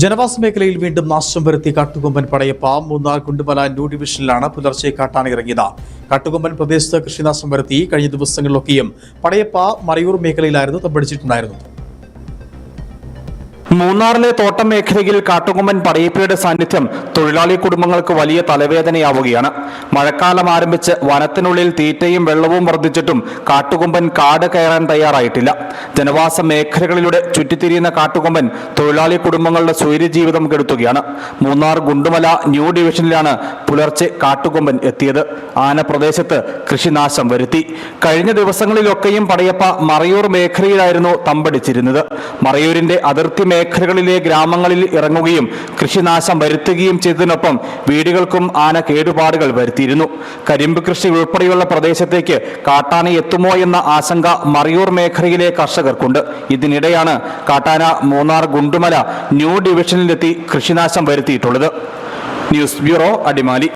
ജനവാസ മേഖലയിൽ വീണ്ടും നാശം വരുത്തി കാട്ടുകൊമ്പൻ പടയപ്പ മൂന്നാർ കുണ്ടുമല ന്യൂ ഡിവിഷനിലാണ് പുലർച്ചെ കാട്ടാന ഇറങ്ങിയത്. കാട്ടുകൊമ്പൻ പ്രദേശത്ത് കൃഷിനാശം വരുത്തി കഴിഞ്ഞ ദിവസങ്ങളിലൊക്കെയും പടയപ്പ മറയൂർ മേഖലയിലായിരുന്നു തമ്പടിച്ചിട്ടുണ്ടായിരുന്നത്. മൂന്നാറിലെ തോട്ടം മേഖലയിൽ കാട്ടുകൊമ്പൻ പടയപ്പയുടെ സാന്നിധ്യം തൊഴിലാളി കുടുംബങ്ങൾക്ക് വലിയ തലവേദനയാവുകയാണ്. മഴക്കാലം ആരംഭിച്ച് വനത്തിനുള്ളിൽ തീറ്റയും വെള്ളവും വർദ്ധിച്ചിട്ടും കാട്ടുകൊമ്പൻ കാട് കയറാൻ തയ്യാറായിട്ടില്ല. ജനവാസ മേഖലകളിലൂടെ ചുറ്റിത്തിരിയുന്ന കാട്ടുകൊമ്പൻ തൊഴിലാളി കുടുംബങ്ങളുടെ സ്വൈര്യജീവിതം കെടുത്തുകയാണ്. മൂന്നാർ ഗുണ്ടുമല ന്യൂ ഡിവിഷനിലാണ് പുലർച്ചെ കാട്ടുകൊമ്പൻ എത്തിയത്. ആന പ്രദേശത്ത് കൃഷിനാശം വരുത്തി. കഴിഞ്ഞ ദിവസങ്ങളിലൊക്കെയും പടയപ്പ മറയൂർ മേഖലയിലായിരുന്നു തമ്പടിച്ചിരുന്നത്. മറയൂരിന്റെ അതിർത്തി മേഖലകളിലെ ഗ്രാമങ്ങളിൽ ഇറങ്ങുകയും കൃഷിനാശം വരുത്തുകയും ചെയ്തതിനൊപ്പം വീടുകൾക്കും ആന കേടുപാടുകൾ വരുത്തിയിരുന്നു. കരിമ്പ് കൃഷി ഉൾപ്പെടെയുള്ള പ്രദേശത്തേക്ക് കാട്ടാന എത്തുമോ എന്ന ആശങ്ക മറിയൂർ മേഖലയിലെ കർഷകർക്കുണ്ട്. ഇതിനിടെയാണ് കാട്ടാന മൂന്നാർ ഗുണ്ടുമല ന്യൂ ഡിവിഷനിലെത്തി കൃഷിനാശം വരുത്തിയിട്ടുള്ളത്. News bureau Adimali.